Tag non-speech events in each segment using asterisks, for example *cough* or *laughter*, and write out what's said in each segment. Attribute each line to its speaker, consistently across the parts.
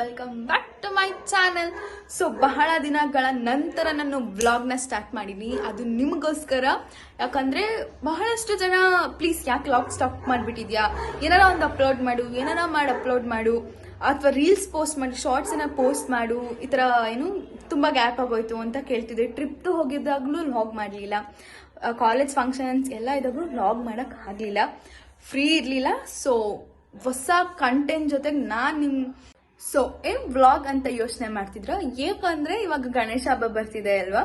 Speaker 1: Welcome back to my channel so ಬಹಳ ದಿನಗಳ ನಂತರ ನಾನು ವ್ಲಾಗ್ನ ಸ್ಟಾರ್ಟ್ ಮಾಡೀನಿ. ಅದು ನಿಮಗೋಸ್ಕರ. ಯಾಕಂದರೆ ಬಹಳಷ್ಟು ಜನ ಪ್ಲೀಸ್ ಯಾಕೆ ಲಾಗ್ ಸ್ಟಾಪ್ ಮಾಡಿಬಿಟ್ಟಿದ್ಯಾ? ಏನಾರ ಒಂದು ಅಪ್ಲೋಡ್ ಮಾಡು, ಏನಾರ ಮಾಡಿ ಅಪ್ಲೋಡ್ ಮಾಡು, ಅಥವಾ ರೀಲ್ಸ್ ಪೋಸ್ಟ್ ಮಾಡಿ ಶಾರ್ಟ್ಸನ್ನು ಪೋಸ್ಟ್ ಮಾಡು, ಈ ಥರ ಏನು ತುಂಬ ಗ್ಯಾಪ್ ಆಗೋಯ್ತು ಅಂತ ಕೇಳ್ತಿದ್ದೆ. ಟ್ರಿಪ್ದು ಹೋಗಿದ್ದಾಗಲೂ ಲಾಗ್ ಮಾಡಲಿಲ್ಲ. ಕಾಲೇಜ್ ಫಂಕ್ಷನ್ಸ್ ಎಲ್ಲ ಇದ್ದಾಗಲೂ ಲಾಗ್ ಮಾಡೋಕ್ಕೆ ಆಗಲಿಲ್ಲ. ಫ್ರೀ ಇರಲಿಲ್ಲ. ಸೊ ಹೊಸ ಕಂಟೆಂಟ್ ಜೊತೆಗೆ ನಾನು ನಿಮ್ಮ ಸೊ ಏನ್ ವ್ಲಾಗ್ ಅಂತ ಯೋಚನೆ ಮಾಡ್ತಿದ್ರ ಏಕಂದ್ರೆ ಇವಾಗ ಗಣೇಶ ಹಬ್ಬ ಬರ್ತಿದೆ ಅಲ್ವಾ?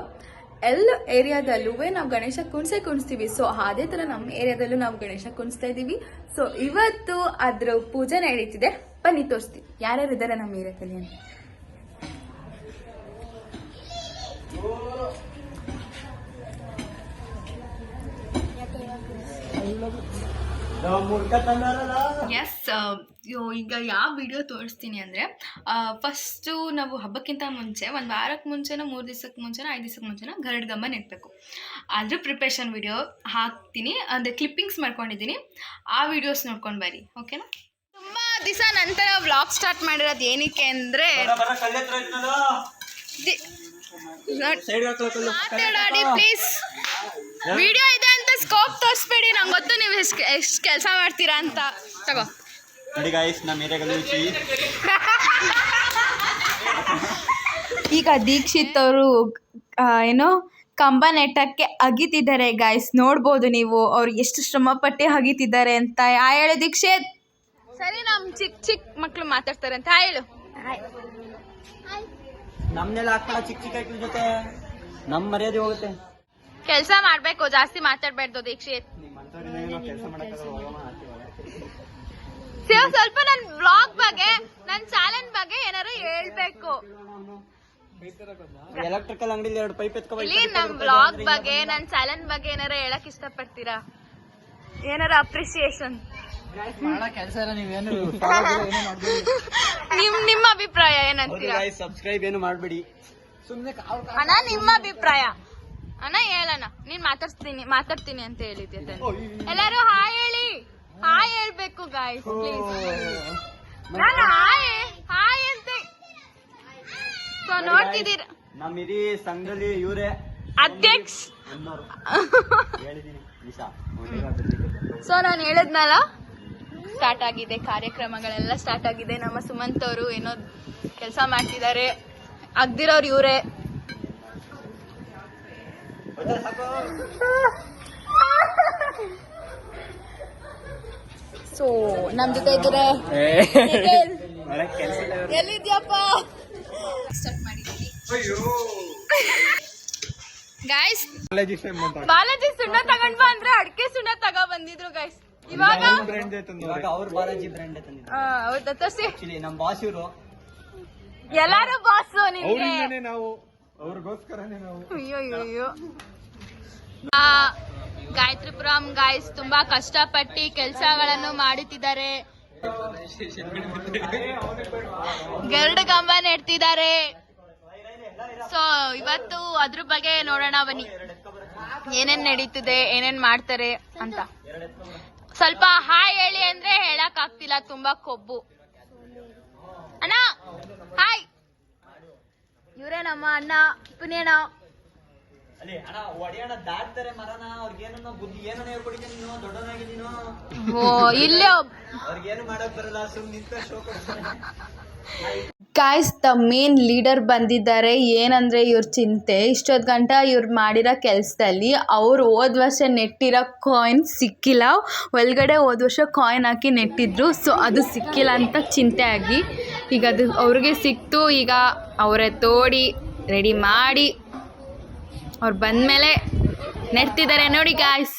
Speaker 1: ಎಲ್ಲ ಏರಿಯಾದಲ್ಲೂ ನಾವು ಗಣೇಶ ಕುಣಿಸೇ ಕುಣಿಸ್ತೀವಿ. ಸೊ ಅದೇ ತರ ನಮ್ಮ ಏರಿಯಾದಲ್ಲೂ ನಾವು ಗಣೇಶ ಕುಣಿಸ್ತಾ ಇದೀವಿ ಸೊ ಇವತ್ತು ಅದ್ರ ಪೂಜೆ ನಡೀತಿದೆ. ಬನ್ನಿ ತೋರಿಸ್ತೀವಿ ಯಾರ್ಯಾರು ಇದ್ದಾರೆ ನಮ್ಮ ಏರಿಯಾದಲ್ಲಿ ಅಂತ. ಎಸ್ ಈಗ ಯಾವ ವಿಡಿಯೋ ತೋರಿಸ್ತೀನಿ ಅಂದರೆ ಫಸ್ಟು ನಾವು ಹಬ್ಬಕ್ಕಿಂತ ಮುಂಚೆ ಒಂದು ವಾರಕ್ಕೆ ಮುಂಚೆನೋ ಮೂರು ದಿವಸಕ್ಕೆ ಮುಂಚೆನೋ ಐದು ದಿವಸಕ್ಕೆ ಮುಂಚೆನೋ ಗರಡ್ಗಂಬ ನೆಟ್ಬೇಕು ಅದ್ರ ಪ್ರಿಪ್ರೇಷನ್ ವಿಡಿಯೋ ಹಾಕ್ತೀನಿ ಅಂದರೆ ಕ್ಲಿಪ್ಪಿಂಗ್ಸ್ ಮಾಡ್ಕೊಂಡಿದ್ದೀನಿ. ಆ ವಿಡಿಯೋಸ್ ನೋಡ್ಕೊಂಡು ಬರ್ರಿ ಓಕೆನಾ ತುಂಬ ದಿವಸ ನಂತರ ವ್ಲಾಗ್ ಸ್ಟಾರ್ಟ್ ಮಾಡಿರೋದು ಏನಕ್ಕೆ ಅಂದರೆ ಮಾತಾಡಿ ಪ್ಲೀಸ್ ವಿಡಿಯೋ ಇದೆ ಅಂತ ಸ್ಕೋಪ್ ತೋರಿಸ್ಬೇಡಿ. ನಂಗೆ ಗೊತ್ತು ನೀವು ಎಷ್ಟು ಎಷ್ಟು ಕೆಲಸ ಮಾಡ್ತೀರಾ ಅಂತ. ತಗೋ.
Speaker 2: ನೋಡಿ ಗಾಯ್ಸ್ ನಮ್ಮ ಏರಿಯಾಗಲ್ಲಿ *laughs*
Speaker 1: ಈಗ ದೀಕ್ಷಿತ್ ಅವರು ಏನೋ ಕಂಬ ನೆಟ್ಟಕ್ಕೆ ಅಗಿತಿದ್ದಾರೆ ಗಾಯ್ಸ್ ನೋಡ್ಬೋದು ನೀವು ಅವ್ರು ಎಷ್ಟು ಶ್ರಮಪಟ್ಟು ಅಗಿತಿದ್ದಾರೆ ಅಂತ. ಆ ಹೇಳು ದೀಕ್ಷಿತ್. ಸರಿ ನಮ್ಮ ಚಿಕ್ಕ ಚಿಕ್ಕ ಮಕ್ಕಳು ಮಾತಾಡ್ತಾರೆ ಅಂತ. ಆ ಹೇಳು.
Speaker 2: ನಮ್ನೆಲ್ಲ ಹಾಕಲ್ಲ ಚಿಕ್ಕ ಚಿಕ್ಕ ಐಕ್ಳ ಜೊತೆ ನಮ್ ಮರ್ಯಾದೆ ಹೋಗುತ್ತೆ.
Speaker 1: ಕೆಲಸ ಮಾಡ್ಬೇಕು ಜಾಸ್ತಿ ಮಾತಾಡ್ಬಾರ್ದು ದೀಕ್ಷಿತ್. ಸೇವ್ ಸ್ವಲ್ಪ ನನ್ ಬ್ಲಾಗ್ ಬಗ್ಗೆ ನನ್ ಚಾಲೆಂಜ್ ಬಗ್ಗೆ ಏನಾರು ಹೇಳ್ಬೇಕು.
Speaker 2: ಎಲೆಕ್ಟ್ರಿಕಲ್ ಅಂಗಡಿಲಿ ಎರಡು ಪೈಪ್
Speaker 1: ಇಲ್ಲಿ ನಮ್ ಬ್ಲಾಗ್ ಬಗ್ಗೆ ನನ್ ಚಾಲೆಂಜ್ ಬಗ್ಗೆ ಏನಾರ ಹೇಳಕ್ ಇಷ್ಟಪಡ್ತೀರಾ? ಏನಾರ ಅಪ್ರಿಸಿಯೇಷನ್ *laughs* ನಿಮ್ ನಿಮ್ಮ ಅಭಿಪ್ರಾಯ ಏನಂತೀರಾ?
Speaker 2: ಸಬ್ಸ್ಕ್ರೈಬ್ ಏನು ಮಾಡ್ಬೇಡಿ.
Speaker 1: ಅಣ್ಣ ನಿಮ್ಮ ಅಭಿಪ್ರಾಯ? ಅಣ್ಣ ಹೇಳಣ್ಣ. ನೀನ್ ಮಾತಾಡ್ತೀನಿ ಮಾತಾಡ್ತೀನಿ ಅಂತ ಹೇಳಿದ್ದೆ ತಾನೆ. ಎಲ್ಲಾರು ಹಾಯ್ ಹೇಳಿ. ಹಾಯ್ ಹೇಳ್ಬೇಕು ಗಾಯ್ ನಾನು ಹಾಯ್ ಹಾಯ್ ಅಂತ ಸೊ ನೋಡ್ತಿದ್ದೀರ?
Speaker 2: ನಮ್ ಇಡೀ ಸಂಘದಲ್ಲಿ ಇವರೇ.
Speaker 1: ಅಧ್ಯಕ್ಷ. ಸೊ ನಾನು ಹೇಳಿದ್ನಲ್ಲ ಸ್ಟಾರ್ಟ್ ಆಗಿದೆ ಕಾರ್ಯಕ್ರಮಗಳೆಲ್ಲ ಸ್ಟಾರ್ಟ್ ಆಗಿದೆ. ನಮ್ಮ ಸುಮಂತ್ ಅವರು ಏನೋ ಕೆಲಸ ಮಾಡ್ತಿದ್ದಾರೆ ಅಗ್ದಿರೋರು ಇವರೇ. ಸೊ ನಮ್ ಜೊತೆ
Speaker 2: ಇದ್ರೆ
Speaker 1: ಎಲ್ಲಿದ್ಯಪ್ಪ? ಸ್ಟಾರ್ಟ್ ಗಾಯ್ಸ್ ಬಾಲಾಜಿ ಸುಣ್ಣ ತಗೊಂಡ್ ಬಾ ಅಂದ್ರೆ ಅಡಿಕೆ ಸುಣ್ಣ ತಗೋ ಬಂದಿದ್ರು ಗೈಸ್ ಇವಾಗ?
Speaker 2: ಇವಾಗ ಅವ್ರ ಬಾಲಾಜಿ ಬ್ರ್ಯಾಂಡ್ ತಂದಿದ್ದಾರೆ.
Speaker 1: ಆ, ಹೌದಾ? ತೋರ್ಸಿ.
Speaker 2: ಆಕ್ಚುಲಿ ನಮ್ ಬಾಸ್ ಇವರು.
Speaker 1: ಎಲ್ಲಾರು ಬಾಸ್ ನಿನ್ಗೆ
Speaker 2: ನಾವು ಅವ್ರಿಗೋಸ್ಕರನೇ ನಾವು.
Speaker 1: ಅಯ್ಯೋ ಅಯ್ಯೋ, ಅಯ್ಯೋ. ಆ, ಗಾಯತ್ರಿಪುರಂ ಗಾಯ್ಸ್ ತುಂಬಾ ಕಷ್ಟಪಟ್ಟು ಕೆಲಸಗಳನ್ನು ಮಾಡುತ್ತಿದ್ದಾರೆ. ಗರುಡ ಕಂಬ ನೆಡ್ತಿದ್ದಾರೆ. ಸೊ ಇವತ್ತು ಅದ್ರ ಬಗ್ಗೆ ನೋಡೋಣ ಬನ್ನಿ. ಏನೇನ್ ನಡೀತಿದೆ ಏನೇನ್ ಮಾಡ್ತಾರೆ ಅಂತ. ಸ್ವಲ್ಪ ಹಾಯ್ ಹೇಳಿ ಅಂದ್ರೆ ಹೇಳಕ್ ಆಗ್ತಿಲ್ಲ ತುಂಬಾ ಕೊಬ್ಬು. ಅಣ್ಣ ಹಾಯ್. ಇವರೇ ನಮ್ಮ ಅಣ್ಣ ಇಪ್ಪನೇನ
Speaker 2: ಅಲ್ಲಿ ಅವ್ರಿಗೇನು ಒಡೆಯಣ್ಣ ದಾಟ್ತಾರೆ ಮರನ ಅವ್ರಿಗೇನನ್ನ ಬುದ್ಧಿ ಏನನ್ನ ಹೇಳ್ಕೊಡಿದ್ದೆ ನೀನು? ದೊಡ್ಡನಾಗಿ ನೀನು?
Speaker 1: ಓ ಇಲ್ಲೇ *laughs* ಗಾಯ್ಸ್ ದ ಮೇನ್ ಲೀಡರ್ ಬಂದಿದ್ದಾರೆ. ಏನಂದರೆ ಇವ್ರ ಚಿಂತೆ, ಇಷ್ಟೊತ್ತು ಗಂಟ ಇವ್ರು ಮಾಡಿರೋ ಕೆಲಸದಲ್ಲಿ ಅವ್ರು ಹೋದ ವರ್ಷ ನೆಟ್ಟಿರೋ ಕಾಯಿನ್ ಸಿಕ್ಕಿಲ್ಲ. ಒಳಗಡೆ ಹೋದ ವರ್ಷ ಕಾಯಿನ್ ಹಾಕಿ ನೆಟ್ಟಿದ್ರು ಸೊ ಅದು ಸಿಕ್ಕಿಲ್ಲ ಅಂತ ಚಿಂತೆ ಆಗಿ ಈಗ ಅದು ಅವ್ರಿಗೆ ಸಿಕ್ತು. ಈಗ ಅವರೇ ತೋಡಿ ರೆಡಿ ಮಾಡಿ, ಅವ್ರು ಬಂದಮೇಲೆ ನೆಡ್ತಿದ್ದಾರೆ ನೋಡಿ guys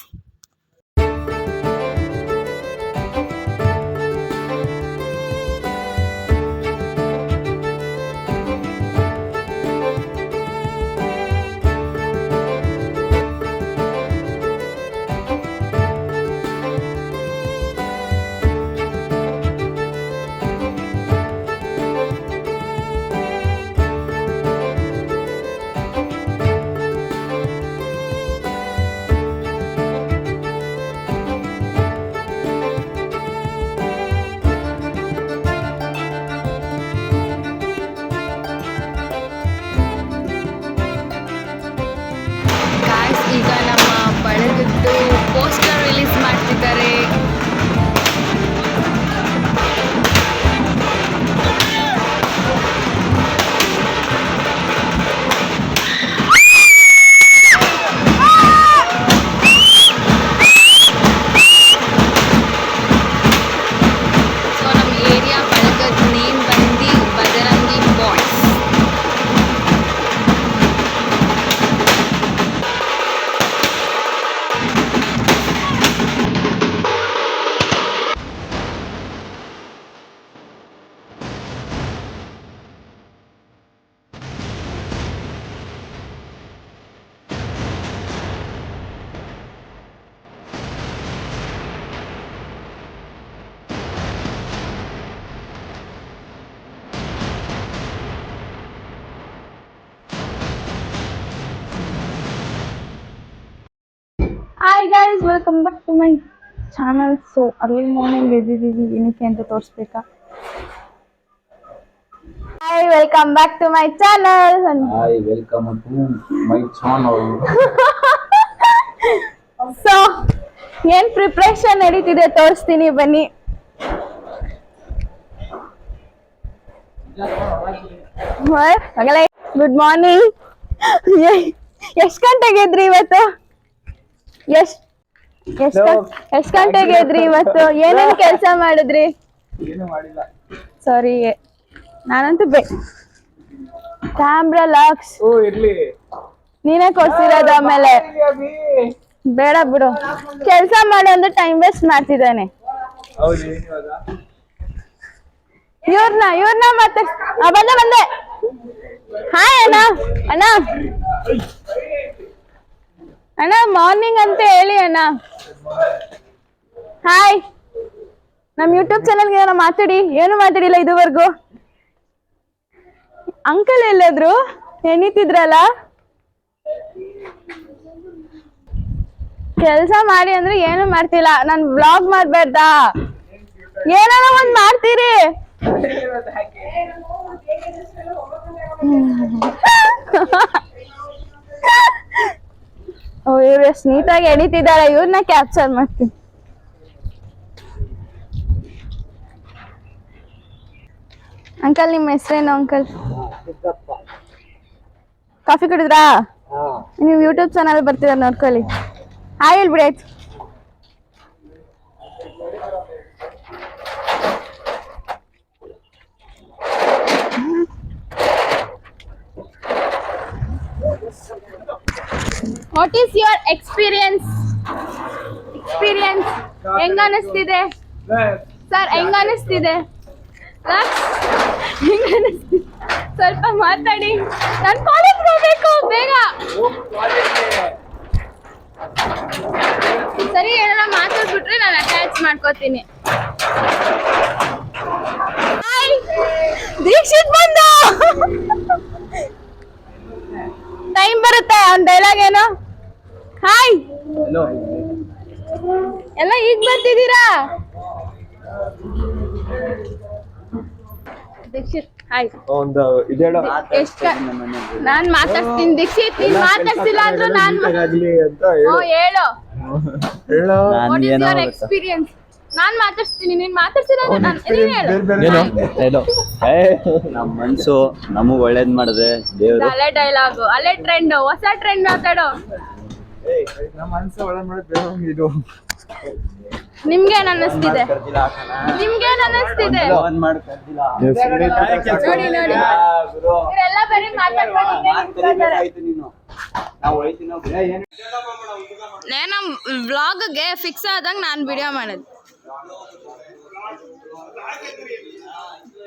Speaker 1: guys welcome back to my channel so early morning ಎದ್ದಿದ್ದೀವಿ ಏನಕ್ಕೆ ಅಂತ ತೋರಿಸ್ಬೇಕಾ? Hi welcome back to my channel
Speaker 3: hi welcome to my channel
Speaker 1: so ಏನ್ ಪ್ರಿಪ್ರೇಷನ್ ನಡೀತಿದೆ ತೋರಿಸ್ತೀನಿ ಬನ್ನಿ. ಗುಡ್ ಮಾರ್ನಿಂಗ್ *laughs* ಎಷ್ಟ್ ಗಂಟೆಗೆ ಎದ್ರಿ ಇವತ್ತು? ಎಷ್ಟ್ ಎಷ್ಟ್ ಎಷ್ಟ್ ಗಂಟೆಗೆ ಎದ್ರಿ ಇವತ್ತು? ಏನೇನ್ ಕೆಲ್ಸ ಮಾಡಿದ್ರಿ? ಸಾರಿ ನಾನಂತೂ ಬೇ ಕ್ಯಾಮ್ರಾ ಲಾಕ್ಸ್ ನೀನೇ ಕೊಡ್ಸಿರೋದು ಆಮೇಲೆ. ಬೇಡ ಬಿಡು. ಕೆಲ್ಸ ಮಾಡಿ ಅಂದ್ರೆ ಟೈಮ್ ವೇಸ್ಟ್ ಮಾಡ್ತಿದ್ದಾನೆ. ಇವ್ರನ್ನ ಇವ್ರನ್ನ ಮತ್ತೆ ಬಂದೆ ಬಂದೆ. ಹಾಯ್ ಅಣ್ಣ. ಅಣ್ಣ. ಅಣ್ಣ ಮಾರ್ನಿಂಗ್ ಅಂತ ಹೇಳಿ ಅಣ್ಣ. ಹಾಯ್ ನಮ್ ಯೂಟ್ಯೂಬ್ ಚಾನಲ್ಗೆ ಏನೋ ಮಾತಾಡಿ? ಏನು ಮಾತಾಡಿಲ್ಲ ಇದುವರೆಗೂ? ಅಂಕಲ್ ಎಲ್ಲಾದ್ರು ಎಣಿತಿದ್ರಲ್ಲ ಕೆಲ್ಸ ಮಾಡಿ ಅಂದ್ರೆ ಏನು ಮಾಡ್ತಿಲ್ಲ. ನಾನ್ ವ್ಲಾಗ್ ಮಾಡ್ಬೇಡ್ದಾ ಏನಾರ ಒಂದ್ ಮಾಡ್ತೀರಿ? *laughs* *laughs* ಇವ್ರು ಎಷ್ಟು ನೀಟಾಗಿ ಎಣಿತಿದ್ದಾರೆ ಇವ್ರನ್ನ ಕ್ಯಾಪ್ಚರ್ ಮಾಡ್ತೀನಿ. ಅಂಕಲ್ ನಿಮ್ಮ ಹೆಸರೇನು ಅಂಕಲ್ ಕಾಫಿ ಕುಡಿದ್ರಾ? ನೀವು ಯೂಟ್ಯೂಬ್ ಚಾನಲ್ ಬರ್ತೀರ ನೋಡ್ಕೊಳ್ಳಿ. ಹಾಯ್ ಹೇಳ್ಬಿಡಿ ಆಯ್ತು what is your experience experience ಹೆಂಗ ಅನಿಸ್ತಿದೆ? ಸರ್ ಹೆಂಗ ಅನಿಸ್ತಿದೆ? ಸ್ವಲ್ಪ ಮಾತಾಡಿ. ನಾನು ಕಾಲೇಜ್ ಹೋಗ್ಬೇಕು ಬೇಗ. ಸರಿ ಏನಾರ ಮಾತಾಡ್ಬಿಟ್ರೆ ನಾನು ಅಟ್ಯಾಚ್ ಮಾಡ್ಕೋತೀನಿ. ದೀಕ್ಷಿತ್ ಬಂದ. ಟೈಮ್ *laughs* ಬರುತ್ತೆ ಅವ್ನ ಡೈಲಾಗ್ ಏನು? ಹಾಯ್ ಎಲ್ಲ ಈಗ ಬರ್ತಿದ್ದೀರಾ ದೀಕ್ಷಿತ್ ಹಾಯ್
Speaker 3: ಒಂದು ಇದೇಳ
Speaker 1: ಎಷ್ಟ ನಾನ್ ಮಾತಾಡ್ತೀನಿ ದೀಕ್ಷಿತ್ ನೀನ್ ಮಾತಾಡ್ತಿಲ್ಲ ಅಂದ್ರೂ ನಾನ್ ಹೇಳು. ಹೇಳು.
Speaker 3: ಹೇಳೋ.
Speaker 1: ವಾಟ್ ಇಸ್ ಯುವರ್ ಎಕ್ಸ್ಪೀರಿಯನ್ಸ್ ನಾನ್ ಮಾತಾಡ್ತೀನಿ ನೀನ್ ನಾನ್ ಹೇಳು.
Speaker 4: ಮನ್ಸು ನಮಗ್ ಒಳ್ಳೇದ್ ಮಾಡಿದ್ರೆ ದೇವ್ರು.
Speaker 1: ಅಲ್ಲೇ ಡೈಲಾಗ್ ಅಲ್ಲೇ ಟ್ರೆಂಡ್ ಹೊಸ ಟ್ರೆಂಡ್ ಮಾತಾಡೋ.
Speaker 3: ನಮ್ಮ ಮನ್ಸು ಒಳ ಮಾಡೋದು ಇದು
Speaker 1: ನಿಮ್ಗೇನ್ ಅನ್ನಿಸ್ತಿದೆ? ನಿಮ್ಗೇನ್ ಅನ್ನಿಸ್ತಿದೆ
Speaker 4: ಫೋನ್ ಕರ್ದಿಲ್ಲ.
Speaker 1: ನೋಡಿ ನೋಡಿ. ಇವರೆಲ್ಲ ಬರೀ.
Speaker 4: ಏ, ಏನ್
Speaker 1: ನಮ್ಮ ವ್ಲಾಗ್ಗೆ ಫಿಕ್ಸ್ ಆದಂಗ ನಾನು ವಿಡಿಯೋ ಮಾಡೋದು.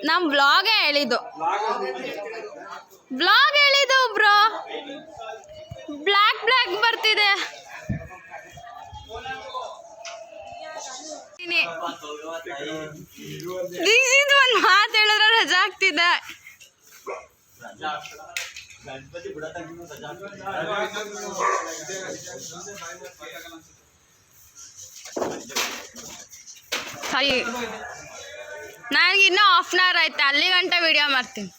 Speaker 1: ನಮ್ ವ್ಲಾಗೇ ಹೇಳಿದ್ದು ವ್ಲಾಗ್ ಹೇಳಿದ್ದು ಬ್ರೋ. ಬ್ಲ್ಯಾಕ್ ಬ್ಲ್ಯಾಕ್ ಬರ್ತಿದೆ. ಒಂದು ಮಾತು ಹೇಳಿದ್ರೆ ರಜಾ ಆಗ್ತಿದೆ. ಸರಿ ನನಗೆ ಇನ್ನೂ ಹಾಫ್ ಅನ್ ಅವರ್ ಆಯ್ತು. ಅಲ್ಲಿ ಗಂಟ ವಿಡಿಯೋ ಮಾಡ್ತೀನಿ.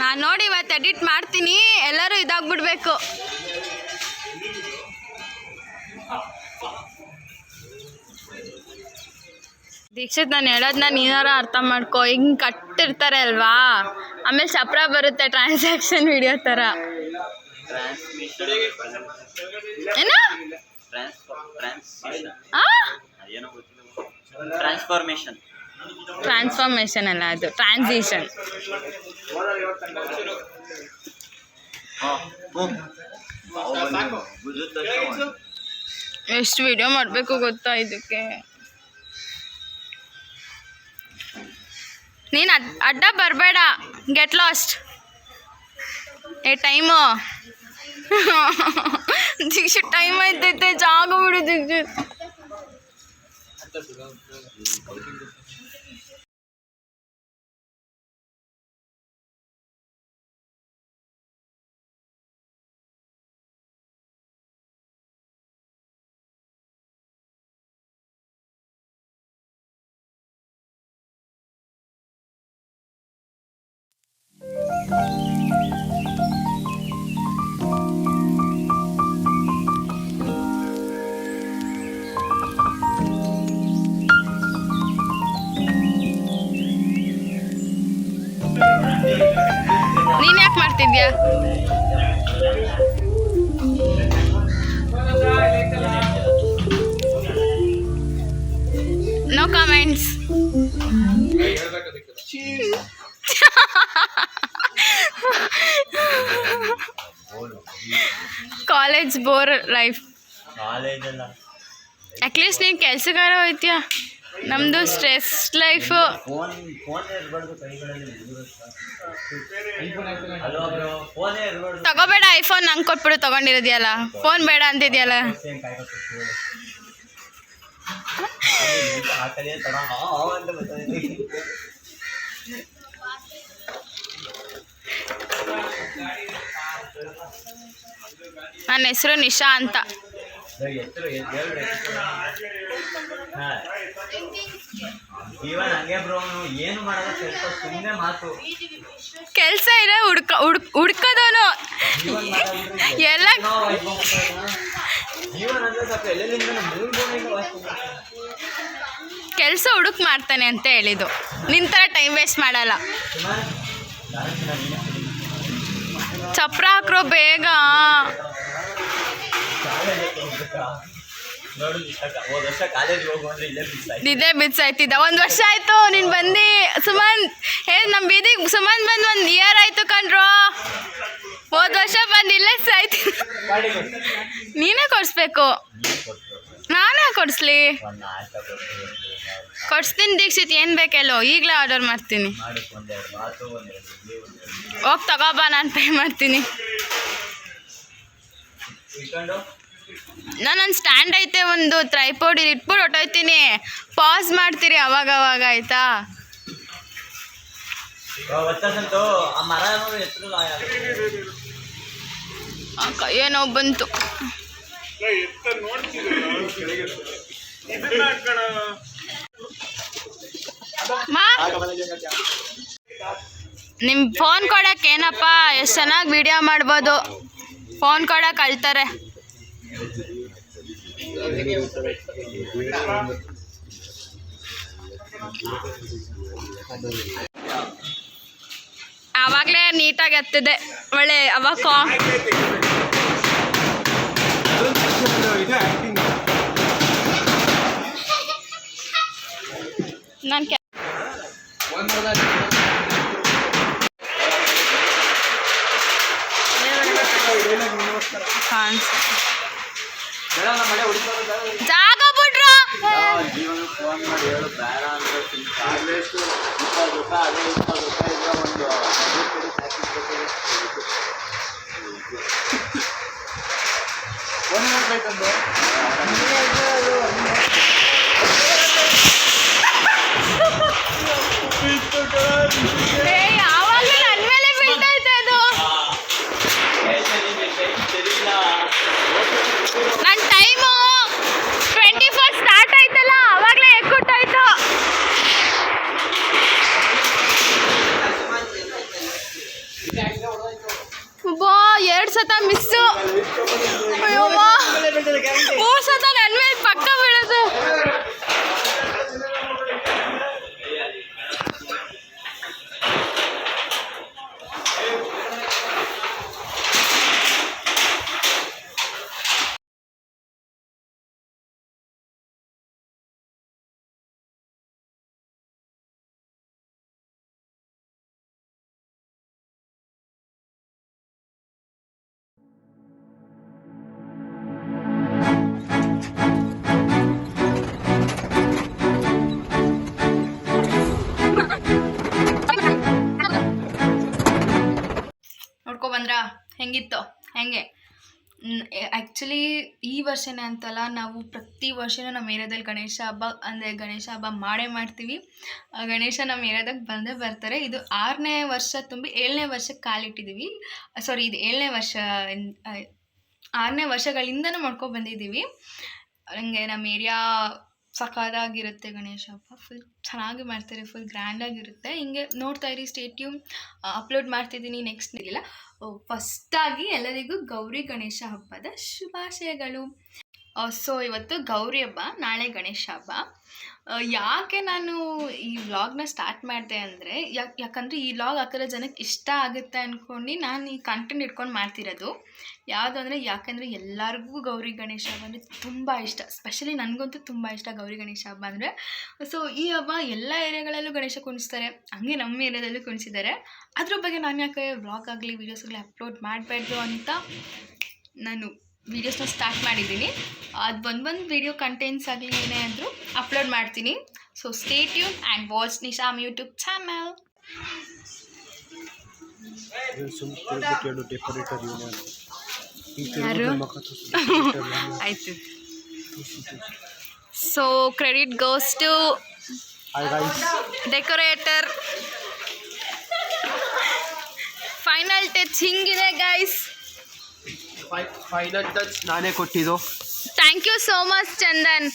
Speaker 1: ನಾನು ನೋಡಿ ಇವತ್ತು ಎಡಿಟ್ ಮಾಡ್ತೀನಿ. ಎಲ್ಲರೂ ಇದಾಗ್ಬಿಡ್ಬೇಕು. ದೀಕ್ಷಿತ್ ನಾನು ಹೇಳೋದನ್ನ ನೀನಾರ ಅರ್ಥ ಮಾಡ್ಕೋ. ಹಿಂಗೆ ಕಟ್ಟಿರ್ತಾರೆ ಅಲ್ವಾ? ಆಮೇಲೆ ಚಪ್ರ ಬರುತ್ತೆ ಟ್ರಾನ್ಸಾಕ್ಷನ್ ವಿಡಿಯೋ ಥರ ಏನು?
Speaker 4: ಟ್ರಾನ್ಸ್ಫಾರ್ಮೇಶನ್
Speaker 1: ಟ್ರಾನ್ಸ್ಫಾರ್ಮೇಷನ್ ಅಲ್ಲ ಅದು. ಟ್ರಾನ್ಸಿಷನ್ ಎಷ್ಟು ವಿಡಿಯೋ ಮಾಡಬೇಕು ಗೊತ್ತಾ ಇದಕ್ಕೆ? ನೀನು ಅಡ್ ಅಡ್ಡ ಬರಬೇಡ. ಗೆಟ್ ಲಾಸ್ಟ್ ಏ ಟೈಮು *laughs* ದೀಕ್ಷಿತ್ ಟೈಮ್ ಐತೈತೆ ಜಾಗ ಬಿಡು ದೀಕ್ಷಿತ್. ಮಾಡ್ತಿದ್ಯಾ no comments college bore life
Speaker 2: ಕಾಲೇಜಲ್ಲ
Speaker 1: at least ನೀನು ಕೆಲ್ಸಗಾರ ಹೋಯ್ತೀಯ? ನಮ್ಮದು ಸ್ಟ್ರೆಸ್ ಲೈಫು ತಗೋಬೇಡ ಐಫೋನ್ ನಂಗೆ ಕೊಟ್ಬಿಡು, ತಗೊಂಡಿರೋದಿಯಲ್ಲ. ಫೋನ್ ಬೇಡ ಅಂತಿದ್ಯಲ್ಲ. ನನ್ನ ಹೆಸರು ನಿಶಾ ಅಂತ.
Speaker 2: ಎತ್ತರು ಎದ್ದೇಳು ಹಾ. ಜೀವನ ಹಂಗೆ ಬ್ರೋ ಏನು ಮಾಡೋದು ಸ್ವಲ್ಪ ಸುಮ್ಮನೆ ಮಾತು.
Speaker 1: ಕೆಲಸ ಇದೆ ಹುಡ್ಕ ಹುಡ್ಕ್ ಹುಡ್ಕೋದವನು. ಎಲ್ಲ
Speaker 2: ನಾವು ಆಯ್ಕೊಂಡ್ಬಿಟ್ರೆ ಜೀವನ ಅಂದ್ರೆ ಸ್ವಲ್ಪ ಎಲ್ಲೆಲ್ಲಿಂದ ಮೂರು ಗೋಣಿಂದ ವಾಸ್ಕೊಂಡ್ಬಿಡ್ತಾರೆ
Speaker 1: ಕೆಲಸ ಹುಡುಕ್ ಮಾಡ್ತಾನೆ ಅಂತ ಹೇಳಿದ್ದು. ನಿನ್ನ ಥರ ಟೈಮ್ ವೇಸ್ಟ್ ಮಾಡಲ್ಲ. ಚಪ್ರ ಹಾಕ್ರೋ ಬೇಗ.
Speaker 2: ಕಾಲೇಜಿಗೆ ಹೋಗ್ಬೇಕಾ?
Speaker 1: ಆಯ್ತಿದ್ದ ಒಂದ್ ವರ್ಷ ಆಯ್ತು, ನೀನು ಬಂದಿ. ಸುಮನ್, ಹೇ ನಮ್ಮ ಬೀದಿಗ್ ಸುಮನ್ ಬಂದ್ ಒಂದ್ ಇಯರ್ ಆಯ್ತು ಕಣ್ರೋ. ಹೋದ ವರ್ಷ ಬಂದು ಸಾಯ್ತಿ ನೀನೇ ಕೊಡ್ಸ್ಬೇಕು.
Speaker 2: ನೀನು
Speaker 1: ಕೊಡ್ಸ್ಲಿ. ಕೊಡ್ಸ್ತೀನಿ ದೀಕ್ಷಿತ್, ಏನು ಬೇಕೆಲ್ಲೋ, ಈಗಲೇ ಆರ್ಡರ್ ಮಾಡ್ತೀನಿ. ಹೋಗಿ ತಗೋಬಾ ನಾನು ಪೇ ಮಾಡ್ತೀನಿ. ನಾನೊಂದು ಸ್ಟ್ಯಾಂಡ್ ಐತೆ ಒಂದು ತ್ರೈಪೋಡಿ ಇಟ್ಬಿಟ್ಟು ಹೊಟ್ಟೋಯ್ತೀನಿ ಪಾಸ್ ಮಾಡ್ತೀರಿ ಅವಾಗ ಅವಾಗ ಆಯ್ತಾ ಏನೋ ಕೈಯೇ ನೋವು ಬಂತು. ನಿಮ್ ಫೋನ್ ಕೊಡಕ್ ಏನಪ್ಪ? ಎಷ್ಟು ಚೆನ್ನಾಗಿ ವಿಡಿಯೋ ಮಾಡ್ಬೋದು. ಫೋನ್ ಕೊಡಕ್ ಅಳ್ತಾರೆ. ಆವಾಗಲೇ ನೀಟಾಗಿ ಎತ್ತಿದೆ. ಒಳ್ಳೆ ಅವಾಗ ನಾನು ಕೆ ಕಾಣಿಸ್ತು ಜಾಗ ಬಿಡ್ರು
Speaker 4: ಜೀವನ ಫೋನ್ ಮಾಡಿ ಹೇಳು ಬೇಡ ಅಂದ್ರೆ ಕಾಲೇಜು ಇಪ್ಪತ್ತು ರೂಪಾಯಿ ಅದೇ ಇಪ್ಪತ್ತು ರೂಪಾಯಿ ಇದ್ರೆ ಒಂದು ಪ್ಯಾಕೆಟ್
Speaker 1: ಹೆಂಗಿತ್ತು, ಹೆಂಗೆ? ಆ್ಯಕ್ಚುಲಿ ಈ ವರ್ಷನೇ ಅಂತಲ್ಲ ನಾವು ಪ್ರತಿ ವರ್ಷನೂ ನಮ್ಮ ಏರಿಯಾದಲ್ಲಿ ಗಣೇಶ ಹಬ್ಬ, ಅಂದರೆ ಗಣೇಶ ಹಬ್ಬ ಮಾಡೇ ಮಾಡ್ತೀವಿ. ಗಣೇಶ ನಮ್ಮ ಏರಿಯಾದಾಗ ಬಂದೇ ಬರ್ತಾರೆ. ಇದು ಆರನೇ ವರ್ಷ ತುಂಬಿ ಏಳನೇ ವರ್ಷಕ್ಕೆ ಕಾಲಿಟ್ಟಿದ್ದೀವಿ ಸಾರಿ ಇದು ಏಳನೇ ವರ್ಷ ಆರನೇ ವರ್ಷಗಳಿಂದನೂ ಮಾಡ್ಕೊ ಬಂದಿದ್ದೀವಿ. ಹಂಗೆ ನಮ್ಮ ಏರಿಯಾ ಸಖತ್ತಾಗಿರುತ್ತೆ ಗಣೇಶ ಹಬ್ಬ. ಫುಲ್ ಚೆನ್ನಾಗಿ ಮಾಡ್ತಾರೆ ಫುಲ್ ಗ್ರ್ಯಾಂಡಾಗಿರುತ್ತೆ ಹಿಂಗೆ ನೋಡ್ತಾ ಇರಿ ಸ್ಟೇಟ್ಯೂಮ್ ಅಪ್ಲೋಡ್ ಮಾಡ್ತಿದ್ದೀನಿ ನೆಕ್ಸ್ಟ್ ಇಲ್ಲ. ಫಸ್ಟಾಗಿ ಎಲ್ಲರಿಗೂ ಗೌರಿ ಗಣೇಶ ಹಬ್ಬದ ಶುಭಾಶಯಗಳು. ಸೊ ಇವತ್ತು ಗೌರಿ ಹಬ್ಬ, ನಾಳೆ ಗಣೇಶ ಹಬ್ಬ. ಯಾಕೆ ನಾನು ಈ ವ್ಲಾಗ್ನ ಸ್ಟಾರ್ಟ್ ಮಾಡಿದೆ ಅಂದರೆ ಯಾಕೆ ಯಾಕಂದರೆ ಈ ವ್ಲಾಗ್ ಹಾಕಿರೋ ಜನಕ್ಕೆ ಇಷ್ಟ ಆಗುತ್ತೆ ಅಂದ್ಕೊಂಡು ನಾನು ಈ ಕಂಟೆಂಟ್ ಇಟ್ಕೊಂಡು ಮಾಡ್ತಿರೋದು. ಯಾವುದು ಅಂದರೆ ಯಾಕೆಂದರೆ ಎಲ್ಲರಿಗೂ ಗೌರಿ ಗಣೇಶ ಹಬ್ಬ ಅಂದರೆ ತುಂಬ ಇಷ್ಟ. ಸ್ಪೆಷಲಿ ನನಗಂತೂ ತುಂಬ ಇಷ್ಟ ಗೌರಿ ಗಣೇಶ ಹಬ್ಬ ಅಂದರೆ. ಸೊ ಈ ಹಬ್ಬ ಎಲ್ಲ ಏರಿಯಾಗಳಲ್ಲೂ ಗಣೇಶ ಕುಣಿಸ್ತಾರೆ. ಹಂಗೆ ನಮ್ಮ ಏರಿಯಾದಲ್ಲೂ ಕುಣಿಸಿದ್ದಾರೆ ಅದ್ರ ಬಗ್ಗೆ ನಾನು ಯಾಕೆ ವ್ಲಾಗ್ ಆಗಲಿ ವೀಡಿಯೋಸ್ಗಳು ಅಪ್ಲೋಡ್ ಮಾಡಬಾರ್ದು ಅಂತ ನಾನು ವೀಡಿಯೋಸ್ನ ಸ್ಟಾರ್ಟ್ ಮಾಡಿದ್ದೀನಿ. ಅದು ಒಂದು ಒಂದು ವಿಡಿಯೋ ಕಂಟೆಂಟ್ಸ್ ಆಗಲಿ ಏನೇ ಆದರೂ ಅಪ್ಲೋಡ್ ಮಾಡ್ತೀನಿ. So stay tune and watch Nisham YouTube channel ಯಾರು? ಆಯಿತು so credit goes to decorator final touch ಹಿಂಗಿದೆ ಗೈಸ್
Speaker 3: ಫೈನಲ್ ಟಚ್ ನಾನೇ ಕೊಟ್ಟಿದ್ದು.
Speaker 1: Thank you so much Chandan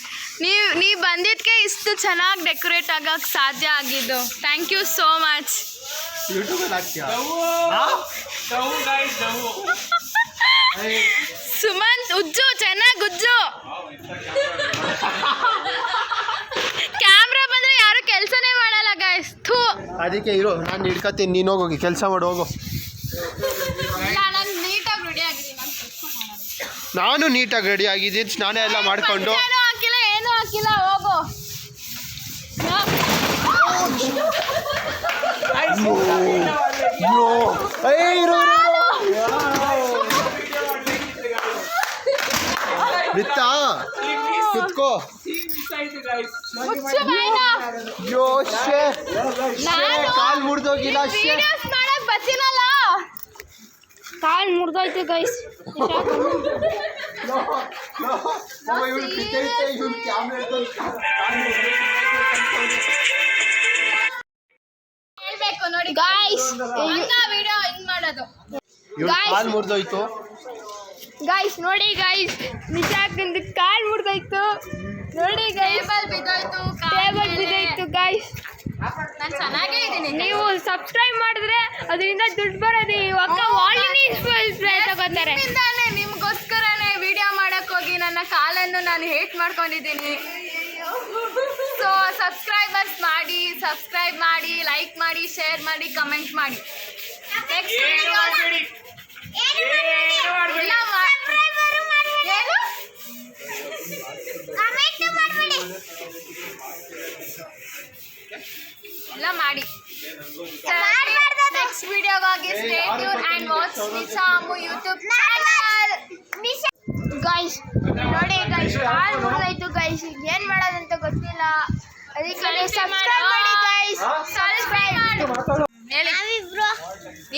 Speaker 1: ನೀವು ನೀವು ಬಂದಿದ್ದಕ್ಕೆ ಇಷ್ಟು ಚೆನ್ನಾಗಿ ಡೆಕೋರೇಟ್ ಆಗೋಕ್ಕೆ ಸಾಧ್ಯ ಆಗಿದ್ದು. Thank you so much Sumanth ಉಜ್ಜು ಚೆನ್ನಾಗಿ ಉಜ್ಜು. ಕ್ಯಾಮ್ರಾ ಬಂದ್ರೆ ಯಾರು ಕೆಲಸನೇ ಮಾಡಲ್ಲ ಗಾಯ್ಸ್ ಥೂ.
Speaker 3: ಅದಕ್ಕೆ ಇರೋ ನಾನು ಹಿಡ್ಕತ್ತೀನಿ ನೀನು ಹೋಗಿ ಕೆಲಸ ಮಾಡಿ ಹೋಗು
Speaker 1: ಇಲ್ಲ ನಾನು ನೀಟಾಗಿ ರೆಡಿ ಆಗಿದ್ದೀನಿ ನಾನು
Speaker 3: ನಾನು ನೀಟಾಗಿ ರೆಡಿ ಆಗಿದ್ದೀನಿ. ಸ್ನಾನ ಎಲ್ಲ ಮಾಡಿಕೊಂಡು.
Speaker 1: ಏನೂ ಹಾಕಿಲ್ಲ ಏನೂ ಹಾಕಿಲ್ಲ ಹೋಗು.
Speaker 3: ಬಿತ್ತಾ ಕುತ್ಕೋ. ಯೋ ಶೇ ಕಾಲ್ ಮುರಿದೋಗಿಲ್ಲ ಶೇ
Speaker 1: ಕಾಲ್ ಮುರಿದೋಯ್ತು ಗೈಸ್ ಹೇಳ್ಬೇಕು ನೋಡಿ ಗಾಯ್ಸ್ ವಿಡಿಯೋ ಹಿಂಗ್ ಮಾಡೋದು ಗಾಯ್ಸ್
Speaker 3: ಕಾಲ್ ಮುರಿದೋಯ್ತು.
Speaker 1: ಗಾಯ್ಸ್ ನೋಡಿ ಗಾಯ್ಸ್ ನಿಜಾಕಂದು ಕಾಲ್ ಮುರಿದೋಯ್ತು. ನೋಡಿ ಟೇಬಲ್ ಬಿದ್ದೋಯ್ತು ಟೇಬಲ್ ಬಿದ್ದೋಯ್ತು ಗಾಯ್ಸ್ ನೀವು ಸಬ್ಸ್ಕ್ರೈಬ್ ಮಾಡಿದ್ರೆ ಅದರಿಂದ ದುಡ್ಡು ಬರೋದು ಇವಾಗ ತಗೋತಾರೆ ನಿಮ್ಗೋಸ್ಕರನೇ ವಿಡಿಯೋ ಮಾಡಕ್ ಹೋಗಿ ನನ್ನ ಕಾಲನ್ನು ನಾನು ಹೇಟ್ ಮಾಡ್ಕೊಂಡಿದ್ದೀನಿ. ಸೊ ಸಬ್ಸ್ಕ್ರೈಬರ್ಸ್ ಮಾಡಿ ಸಬ್ಸ್ಕ್ರೈಬ್ ಮಾಡಿ ಲೈಕ್ ಮಾಡಿ ಶೇರ್ ಮಾಡಿ ಕಮೆಂಟ್ ಮಾಡಿ. ನೆಕ್ಸ್ಟ್ ಎಲ್ಲ ಮಾಡಿ. Next ವಿಡಿಯೋಗಾಗಿ stay tune and watch Nisham YouTube channel
Speaker 5: guys ನೋಡಿ ಗೈಸ್ ಕಾಲ್ ಮುರಿದಾಯ್ತು ಗೈಸ್ ಏನ್ ಮಾಡೋದಂತ ಗೊತ್ತಿಲ್ಲ. ಅದಕ್ಕೆ ಸಬ್ಸ್ಕ್ರೈಬ್ ಮಾಡಿ. ಗೈಸ್ ಸಬ್ಸ್ಕ್ರೈಬ್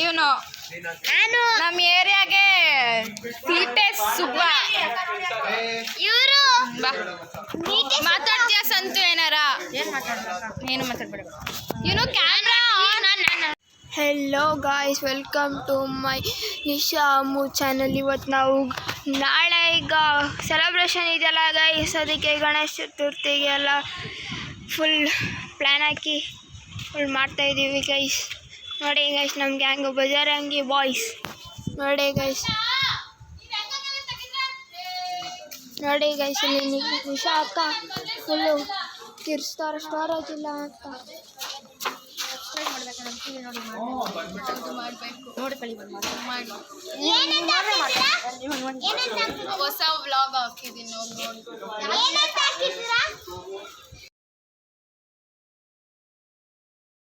Speaker 1: ಇವನು
Speaker 5: ನಾನು.
Speaker 1: ನಮ್ಮ ಏರಿಯಾಗೆ ಸೀಟೆ ಸುಬ್ಬ.
Speaker 5: ಇವರು.
Speaker 1: ಮಾತಾಡ್ತೀಯ ಸಂತು ಏನಾರ? ಏನು ಮಾತಾಡ್ಬೇಕು? ನೀನು camera
Speaker 5: hello guys welcome to my Nisha Ammu channel ಇವತ್ತು ನಾವು ನಾಳೆ ಈಗ ಸೆಲೆಬ್ರೇಷನ್ ಇದೆಯಲ್ಲ ಗೈಸ್ ಅದಕ್ಕೆ ಗಣೇಶ ಚತುರ್ಥಿಗೆ ಎಲ್ಲ ಫುಲ್ ಪ್ಲ್ಯಾನ್ ಹಾಕಿ ಫುಲ್ ಮಾಡ್ತಾಯಿದ್ದೀವಿ ಗೈಸ್ ನೋಡಿ ಗೈಸ್ ನಮ್ಮ ಗ್ಯಾಂಗು ಬಜಾರಂಗಿ ಬಾಯ್ಸ್ ನೋಡಿ ಗೈಸ್ ನೋಡಿ ಗೈಸ್ ನಿಶಾ ಅಕ್ಕ ಫುಲ್ಲು ಕಿರ್ಸ್ತಾರೆ ಸ್ಟೋರೇಜ್ ಇಲ್ಲ ಅಂತ.
Speaker 1: ಹೊಸ ವ್ಲಾಗ್ ಹಾಕಿದ್ದೀನಿ ನೋಡಿ ನೋಡಿ